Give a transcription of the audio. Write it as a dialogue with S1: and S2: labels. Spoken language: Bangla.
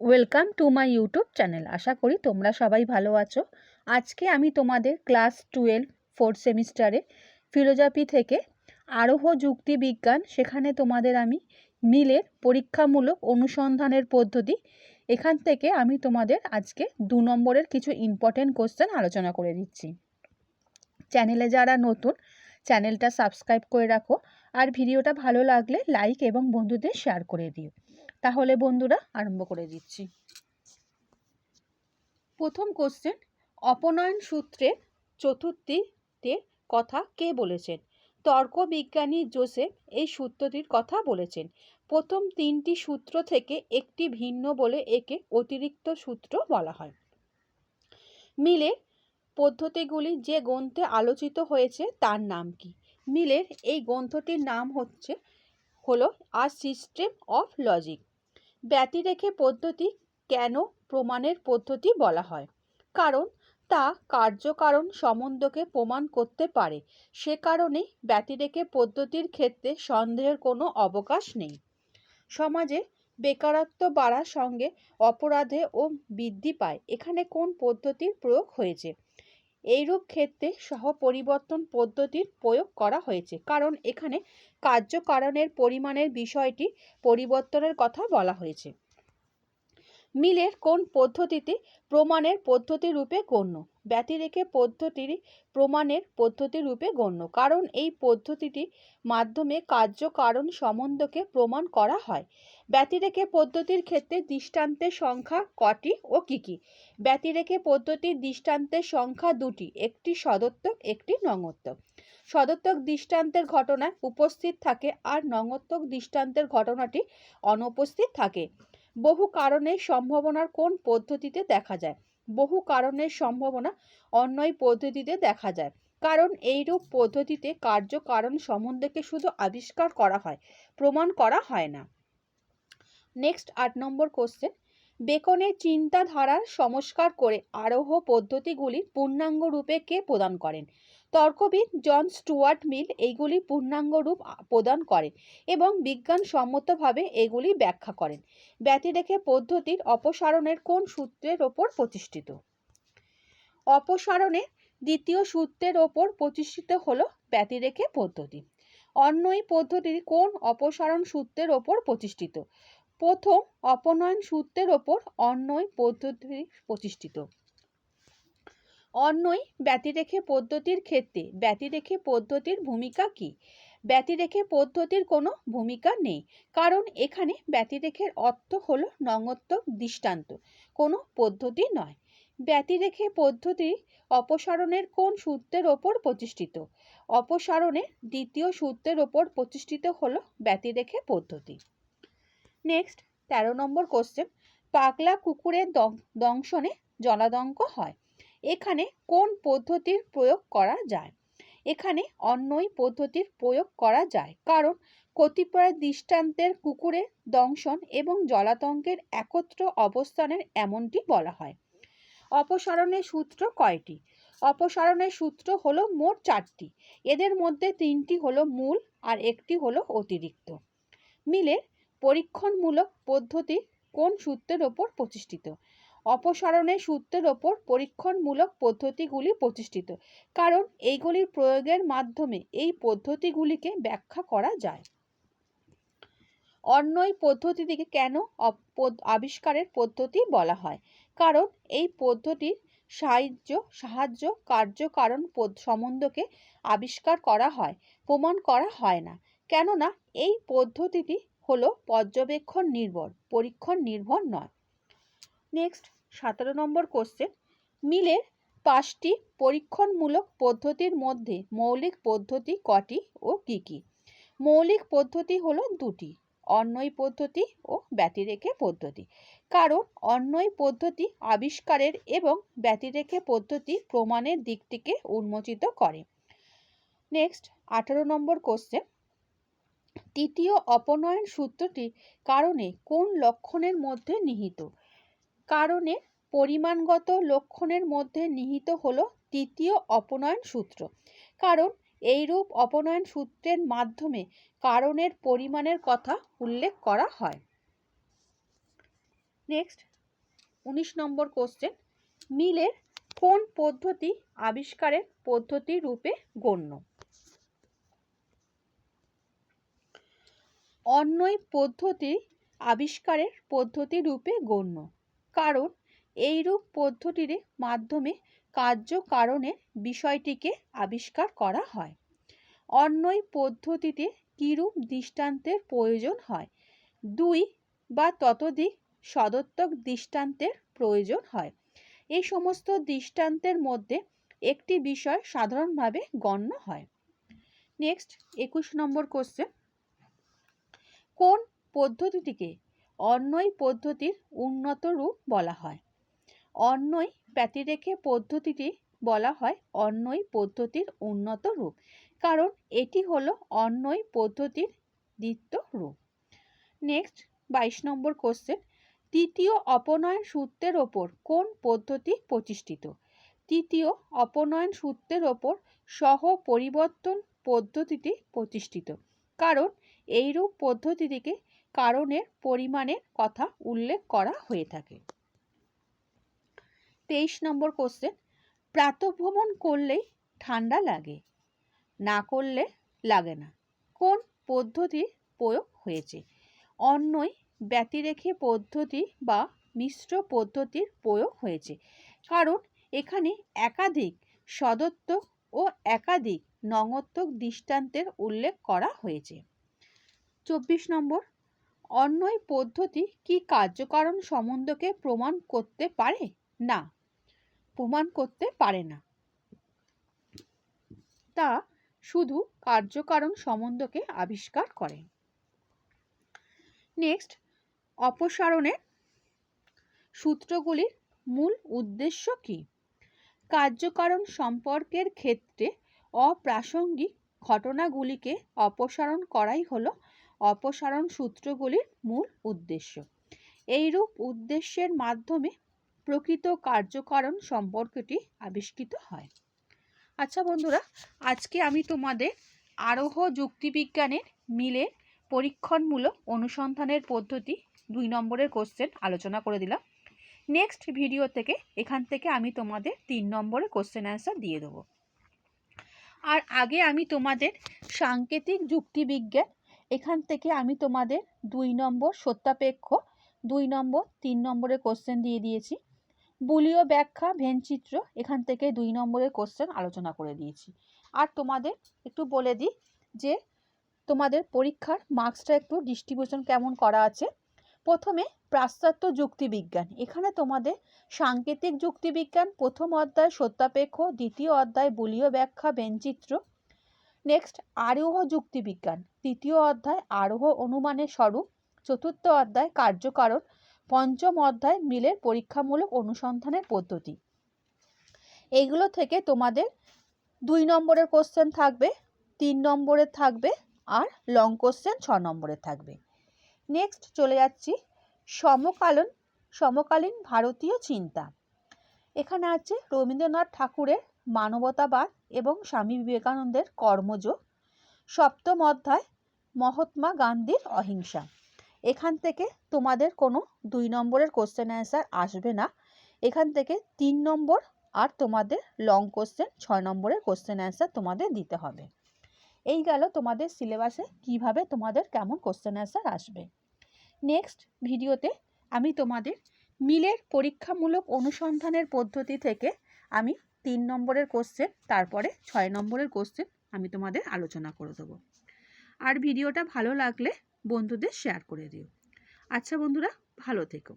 S1: Welcome to my YouTube channel আশা করি তোমরা সবাই ভালো আছো। আজকে আমি তোমাদের ক্লাস টুয়েলভ ফোর্থ সেমিস্টারে ফিলোজফি থেকে আরোহ যুক্তি বিজ্ঞান সেখানে তোমাদের আমি মিলের পরীক্ষামূলক অনুসন্ধানের পদ্ধতি, এখান থেকে আমি তোমাদের আজকে দু নম্বরের কিছু ইম্পর্টেন্ট কোশ্চেন আলোচনা করে দিচ্ছি। চ্যানেলে যারা নতুন চ্যানেলটা সাবস্ক্রাইব করে রাখো। আর ভিডিওটা ভালো লাগলে লাইক এবং বন্ধুদের শেয়ার করে দিও। তাহলে বন্ধুরা আরম্ভ করে দিচ্ছি। প্রথম কোশ্চেন অপনয়ন সূত্রের চতুর্থীতে কথা কে বলেছেন? তর্ক বিজ্ঞানী জোসেফ এই সূত্রটির কথা বলেছেন। প্রথম তিনটি সূত্র থেকে একটি ভিন্ন বলে একে অতিরিক্ত সূত্র বলা হয়। মিলে পদ্ধতিগুলি যে গ্রন্থে আলোচিত হয়েছে তার নাম কি? মিলের এই গ্রন্থটির নাম হচ্ছে, হলো আ সিস্টেম অফ লজিক। ব্যতিরেখে পদ্ধতি কেন প্রমাণের পদ্ধতি বলা হয়? কারণ তা কার্যকারণ সম্বন্ধকে প্রমাণ করতে পারে। সে কারণে ব্যতিরেখে পদ্ধতির ক্ষেত্রে সন্দেহের কোনো অবকাশ নেই। সমাজে বেকারত্ব বাড়ার সঙ্গে অপরাধে ও বৃদ্ধি পায়। এখানে কোন পদ্ধতির প্রয়োগ হয়েছে? এইরূপ ক্ষেত্রে সহ পরিবর্তন পদ্ধতির প্রয়োগ করা হয়েছে। কারণ এখানে কার্যকারণের পরিমাণের বিষয়টি পরিবর্তনের কথা বলা হয়েছে। মিলের কোন পদ্ধতিতে প্রমাণের পদ্ধতি রূপে গণ্য? ব্যতিরেকে পদ্ধতির প্রমাণের পদ্ধতি রূপে গণ্য। কারণ এই পদ্ধতিটি মাধ্যমে কার্যকারণ সম্বন্ধকে প্রমাণ করা হয়। ব্যতিরেকে পদ্ধতির ক্ষেত্রে দৃষ্টান্তের সংখ্যা কটি ও কী কী? ব্যতিরেকে পদ্ধতির দৃষ্টান্তের সংখ্যা দুটি, একটি সদত্তক, একটি নঙত্তক। সদত্তক দৃষ্টান্তের ঘটনা উপস্থিত থাকে আর নঙত্তক দৃষ্টান্তের ঘটনাটি অনুপস্থিত থাকে। বহু কারণের সম্ভাবনার কোন পদ্ধতিতে দেখা যায়? বহু কারণের সম্ভাবনা অন্যই পদ্ধতিতে দেখা যায়। কারণ এইরূপ পদ্ধতিতে কার্য কার্যকারণ সম্বন্ধকে শুধু আবিষ্কার করা হয়, প্রমাণ করা হয় না। নেক্সট আট নম্বর কোশ্চেন বেকনের চিন্তাধারার সংস্কার করে আরোহ পদ্ধতিগুলি পূর্ণাঙ্গ রূপে কে প্রদান করেন? তর্কবিদ জন স্টুয়ার্ট মিল এইগুলি পূর্ণাঙ্গ রূপ প্রদান করেন এবং বিজ্ঞানসম্মতভাবে এগুলি ব্যাখ্যা করেন। ব্যতিরেখে পদ্ধতির অপসারণের কোন সূত্রের ওপর প্রতিষ্ঠিত? অপসারণের দ্বিতীয় সূত্রের ওপর প্রতিষ্ঠিত হল ব্যতিরেখে পদ্ধতি। অন্যই পদ্ধতির কোন অপসারণ সূত্রের ওপর প্রতিষ্ঠিত? প্রথম অপনয়ন সূত্রের ওপর অন্যই পদ্ধতি প্রতিষ্ঠিত। অন্যই ব্যতিরেখে পদ্ধতির ক্ষেত্রে। ব্যতিরেখে পদ্ধতির ভূমিকা কী? ব্যতিরেখে পদ্ধতির কোনো ভূমিকা নেই। কারণ এখানে ব্যতিরেখের অর্থ হলো নঙত্বক দৃষ্টান্ত। কোনো পদ্ধতি নয়। ব্যতিরেখে পদ্ধতি অপসারণের কোন সূত্রের ওপর প্রতিষ্ঠিত? অপসারণের দ্বিতীয় সূত্রের ওপর প্রতিষ্ঠিত হল ব্যতিরেখে পদ্ধতি। নেক্সট, তেরো নম্বর কোশ্চেন পাগলা কুকুরের দংশনে জলাদঙ্ক হয়। এখানে কোন পদ্ধতির প্রয়োগ করা যায়? এখানে অন্যই পদ্ধতির প্রয়োগ করা যায়। কারণ কতিপয় দৃষ্টান্তের কুকুরের দংশন এবং জলাতঙ্কের একত্র অবস্থানের এমনটি বলা হয়। অপসারণের সূত্র কয়টি? অপসারণের সূত্র হলো মোট চারটি। এদের মধ্যে তিনটি হলো মূল আর একটি হলো অতিরিক্ত। মিলে পরীক্ষণমূলক পদ্ধতি কোন সূত্রের ওপর প্রতিষ্ঠিত? অপসারণের সূত্রের ওপর পরীক্ষণমূলক পদ্ধতিগুলি প্রতিষ্ঠিত, কারণ এইগুলির প্রয়োগের মাধ্যমে এই পদ্ধতিগুলিকে ব্যাখ্যা করা যায়। অন্য এই পদ্ধতিটিকে কেন আবিষ্কারের পদ্ধতি বলা হয়? কারণ এই পদ্ধতির সাহায্য সাহায্য কার্যকারণ সম্বন্ধকে আবিষ্কার করা হয়, প্রমাণ করা হয় না। কেননা এই পদ্ধতিটি হলো পর্যবেক্ষণ নির্ভর, পরীক্ষণ নির্ভর নয়। নেক্সট সতেরো নম্বর কোশ্চেন মিলের পাঁচটি পরীক্ষণমূলক পদ্ধতির মধ্যে মৌলিক পদ্ধতি কটি ও কী কী? মৌলিক পদ্ধতি হলো দুটি অন্যই পদ্ধতি ও ব্যতিরেখে পদ্ধতি। কারণ অন্যই পদ্ধতি আবিষ্কারের এবং ব্যতিরেখে পদ্ধতি প্রমাণের দিকটিকে উন্মোচিত করে। নেক্সট আঠারো নম্বর কোশ্চেন তৃতীয় অপনয়ন সূত্রটি কারণে কোন লক্ষণের মধ্যে নিহিত? কারণে পরিমাণগত লক্ষণের মধ্যে নিহিত হল তৃতীয় অপনয়ন সূত্র। কারণ এইরূপ অপনয়ন সূত্রের মাধ্যমে কারণের পরিমাণের কথা উল্লেখ করা হয়। নেক্সট উনিশ নম্বর কোশ্চেন মিলের কোন পদ্ধতি আবিষ্কারের পদ্ধতি রূপে গণ্য? অন্যই পদ্ধতি আবিষ্কারের পদ্ধতি রূপে গণ্য। কারণ এইরূপ পদ্ধতির মাধ্যমে কার্যকারণের বিষয়টিকে আবিষ্কার করা হয়। অন্যই পদ্ধতিতে কিরূপ দৃষ্টান্তের প্রয়োজন হয়, দুই বা ততোধিক সদর্থক দৃষ্টান্তের প্রয়োজন হয়। এই সমস্ত দৃষ্টান্তের মধ্যে একটি বিষয় সাধারণভাবে গণ্য হয়। নেক্সট, একুশ নম্বর কোশ্চেন কোন পদ্ধতিটিকে অন্যই পদ্ধতির উন্নত রূপ বলা হয়। অন্যই ব্যতিরেখে পদ্ধতিটি বলা হয় অন্যই পদ্ধতির উন্নত রূপ। কারণ এটি হলো অন্যই পদ্ধতির দ্বিতীয় রূপ। নেক্সট, বাইশ নম্বর কোশ্চেন তৃতীয় অপনয়ন সূত্রের ওপর কোন পদ্ধতি প্রতিষ্ঠিত? তৃতীয় অপনয়ন সূত্রের ওপর সহ পরিবর্তন পদ্ধতিটি প্রতিষ্ঠিত। কারণ এইরূপ পদ্ধতিটিকে কারণের পরিমাণের কথা উল্লেখ করা হয়ে থাকে। তেইশ নম্বর কোশ্চেন প্রাতভ্রমণ করলেই ঠান্ডা লাগে, না করলে লাগে না। কোন পদ্ধতির প্রয়োগ হয়েছে? অন্যই ব্যতিরেখে পদ্ধতি বা মিশ্র পদ্ধতির প্রয়োগ হয়েছে। কারণ এখানে একাধিক সদত্তক ও একাধিক নঙত্বক দৃষ্টান্তের উল্লেখ করা হয়েছে। চব্বিশ নম্বর অন্যয় পদ্ধতি কি কার্যকারণ সম্বন্ধকে প্রমাণ করতে পারে? না, প্রমাণ করতে পারে না। তা শুধু কার্যকারণ সম্বন্ধকে আবিষ্কার করে। নেক্সট অপসারণের সূত্রগুলির মূল উদ্দেশ্য কি? কার্যকারণ সম্পর্কের ক্ষেত্রে অপ্রাসঙ্গিক ঘটনাগুলিকে অপসারণ করাই হলো অপসারণ সূত্রগুলির মূল উদ্দেশ্য। এইরূপ উদ্দেশ্যের মাধ্যমে প্রকৃত কার্যকারণ সম্পর্কটি আবিষ্কৃত হয়। আচ্ছা বন্ধুরা, আজকে আমি তোমাদের আরোহ যুক্তিবিজ্ঞানের মিলের পরীক্ষণমূলক অনুসন্ধানের পদ্ধতি দুই নম্বরের কোশ্চেন আলোচনা করে দিলাম। নেক্সট ভিডিও থেকে এখান থেকে আমি তোমাদের তিন নম্বরের কোশ্চেন অ্যান্সার দিয়ে দেবো। আর আগে আমি তোমাদের সাংকেতিক যুক্তিবিজ্ঞান এখান থেকে আমি তোমাদের দুই নম্বর সত্যাপেক্ষ, দুই নম্বর, তিন নম্বরের কোশ্চেন দিয়ে দিয়েছি। বুলীয় ব্যাখ্যা ভেনচিত্র এখান থেকে দুই নম্বরের কোশ্চেন আলোচনা করে দিয়েছি। আর তোমাদের একটু বলে দিই যে, তোমাদের পরীক্ষার মার্কসটা একটু ডিস্ট্রিবিউশন কেমন করা আছে। প্রথমে পাশ্চাত্য যুক্তিবিজ্ঞান, এখানে তোমাদের সাংকেতিক যুক্তিবিজ্ঞান, প্রথম অধ্যায় সত্যাপেক্ষ, দ্বিতীয় অধ্যায় বুলীয় ব্যাখ্যা বেঞ্চিত্র নেক্সট আরোহ যুক্তিবিজ্ঞান। তৃতীয় অধ্যায়, আরোহ অনুমানের স্বরূপ। চতুর্থ অধ্যায়, কার্যকারণ। পঞ্চম অধ্যায়, মিলের পরীক্ষামূলক অনুসন্ধানের পদ্ধতি। এইগুলো থেকে তোমাদের দুই নম্বরের কোশ্চেন থাকবে, তিন নম্বরের থাকবে, আর লং কোশ্চেন ছ নম্বরের থাকবে। নেক্সট চলে যাচ্ছি। সমকালীন সমকালীন ভারতীয় চিন্তা। এখানে আছে রবীন্দ্রনাথ ঠাকুরের মানবতাবাদ এবং স্বামী বিবেকানন্দের কর্মযোগ। সপ্তম অধ্যায়, মহাত্মা গান্ধীর অহিংসা। এখান থেকে তোমাদের কোনো দুই নম্বরের কোশ্চেন অ্যান্সার আসবে না। এখান থেকে তিন নম্বর আর তোমাদের লং কোশ্চেন ছয় নম্বরের কোশ্চেন অ্যান্সার তোমাদের দিতে হবে। এই গেল তোমাদের সিলেবাসে কীভাবে তোমাদের কেমন কোশ্চেন অ্যান্সার আসবে। নেক্সট ভিডিওতে আমি তোমাদের মিলের পরীক্ষামূলক অনুসন্ধানের পদ্ধতি থেকে আমি তিন নম্বরের কোশ্চেন তারপরে ছয় নম্বরের কোশ্চেন আমি তোমাদের আলোচনা করে দেবো। আর ভিডিওটা ভালো লাগলে বন্ধুদের শেয়ার করে দিও। আচ্ছা বন্ধুরা, ভালো থেকো।